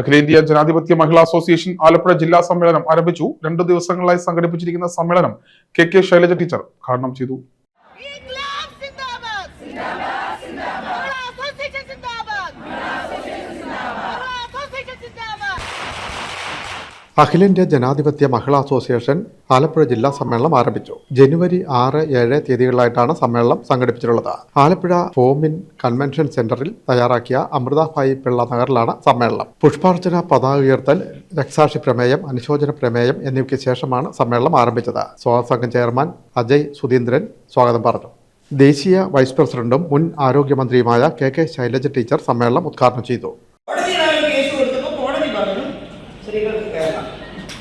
അഖിലേന്ത്യാ ജനാധിപത്യ മഹിളാ അസോസിയേഷൻ ആലപ്പുഴ ജില്ലാ സമ്മേളനം ആരംഭിച്ചു. രണ്ടു ദിവസങ്ങളായി സംഘടിപ്പിച്ചിരിക്കുന്ന സമ്മേളനം കെ കെ ശൈലജ ടീച്ചർ ഉദ്ഘാടനം ചെയ്തു. അഖിലേന്ത്യാ ജനാധിപത്യ മഹിളാ അസോസിയേഷൻ ആലപ്പുഴ ജില്ലാ സമ്മേളനം ആരംഭിച്ചു. ജനുവരി ആറ് ഏഴ് തീയതികളിലായിട്ടാണ് സമ്മേളനം സംഘടിപ്പിച്ചിട്ടുള്ളത്. ആലപ്പുഴ ഫോമിൻ കൺവെൻഷൻ സെന്ററിൽ തയ്യാറാക്കിയ അമൃതാഭായി പിള്ള നഗറിലാണ് സമ്മേളനം. പുഷ്പാർച്ചന പതാക ഉയർത്തൽ രക്സാക്ഷി പ്രമേയം അനുശോചന പ്രമേയം എന്നിവയ്ക്ക് ശേഷമാണ് സമ്മേളനം ആരംഭിച്ചത്. സ്വാഗത സംഘം ചെയർമാൻ അജയ് സുധീന്ദ്രൻ സ്വാഗതം പറഞ്ഞു. ദേശീയ വൈസ് പ്രസിഡന്റും മുൻ ആരോഗ്യമന്ത്രിയുമായ കെ കെ ശൈലജ ടീച്ചർ സമ്മേളനം ഉദ്ഘാടനം ചെയ്തു കോടതിയിലാണ് കേസ് കൊടുത്തപ്പോൾ കോടതി പറഞ്ഞു സ്ത്രീകൾക്ക് കയറാം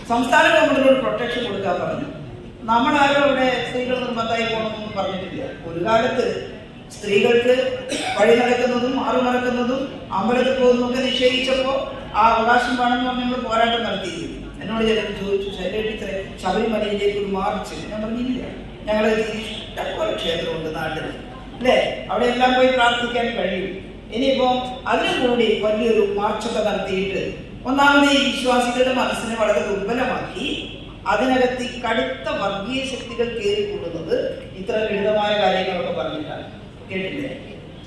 സംസ്ഥാന ഗവൺമെന്റിനോട് പ്രൊട്ടക്ഷൻ കൊടുക്കാൻ പറഞ്ഞു. നമ്മളാരും അവിടെ സ്ത്രീകൾ നിർബന്ധമായി പോകണമെന്നൊന്നും പറഞ്ഞിട്ടില്ല. ഒരു കാലത്ത് സ്ത്രീകൾക്ക് വഴി നടക്കുന്നതും മാറി നടക്കുന്നതും അമ്പലത്തിൽ പോകുന്നതൊക്കെ നിഷേധിച്ചപ്പോൾ ആ അവകാശം വേണമെന്ന് പറഞ്ഞ് നമ്മൾ പോരാട്ടം നടത്തിയിരുന്നു. എന്നോട് ചിലർ ചോദിച്ചു ടീച്ചറെ ശബരിമലയിലേക്ക് ഒരു മാർച്ച് ഞാൻ പറഞ്ഞില്ല ഇഷ്ടംപോലെ ക്ഷേത്രമുണ്ട് നാട്ടിൽ. അല്ലേ? അവിടെ എല്ലാം പോയി പ്രാർത്ഥിക്കാൻ കഴിയും. ഇനിയിപ്പോൾ അതിനും കൂടി വലിയൊരു മാർച്ചൊക്കെ നടത്തിയിട്ട് ഒന്നാമത് ഈ വിശ്വാസികളുടെ മനസ്സിനെ വളരെ ദുർബലമാക്കി അതിനകത്ത് ഈ കടുത്ത വർഗീയ ശക്തികൾ കയറിക്കൂടുന്നത് ഇത്ര ലളിതമായ കാര്യങ്ങളൊക്കെ പറഞ്ഞിട്ടാണ്. കേട്ടില്ലേ?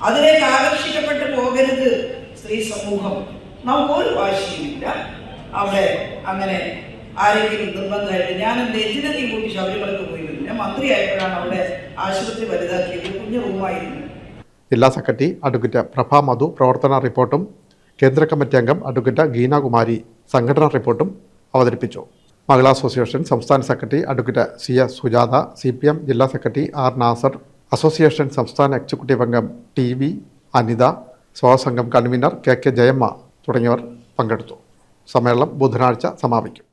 അതിലേക്ക് ആകർഷിക്കപ്പെട്ട് പോകരുത് സ്ത്രീ സമൂഹം. നമുക്ക് ഒരു വാശിയുമില്ല. അവിടെ അങ്ങനെ ആരെങ്കിലും നിർബന്ധമായിട്ട് ഞാൻ എന്റെ എഞ്ചിനീയറിംഗ് കൂട്ടി ശബരിമലക്ക് പോയിരുന്നു. ഞാൻ മന്ത്രിയായപ്പോഴാണ് അവിടെ ആശുപത്രി വലുതാക്കിയത്. കുഞ്ഞു റൂമായിരുന്നു. ജില്ലാ സെക്രട്ടറി അഡ്വക്കേറ്റ് പ്രഭ മധു പ്രവർത്തന റിപ്പോർട്ടും കേന്ദ്ര കമ്മിറ്റി അംഗം അഡ്വക്കേറ്റ് ഗീനാകുമാരി സംഘടനാ റിപ്പോർട്ടും അവതരിപ്പിച്ചു. മഹിളാ അസോസിയേഷൻ സംസ്ഥാന secretary advocate C S Sujatha C P M ജില്ലാ സെക്രട്ടറി ആർ നാസർ അസോസിയേഷൻ സംസ്ഥാന എക്സിക്യൂട്ടീവ് അംഗം ടി വി അനിത സ്വാസംഘം കൺവീനർ കെ കെ ജയമ്മ തുടങ്ങിയവർ പങ്കെടുത്തു. സമ്മേളനം ബുധനാഴ്ച സമാപിക്കും.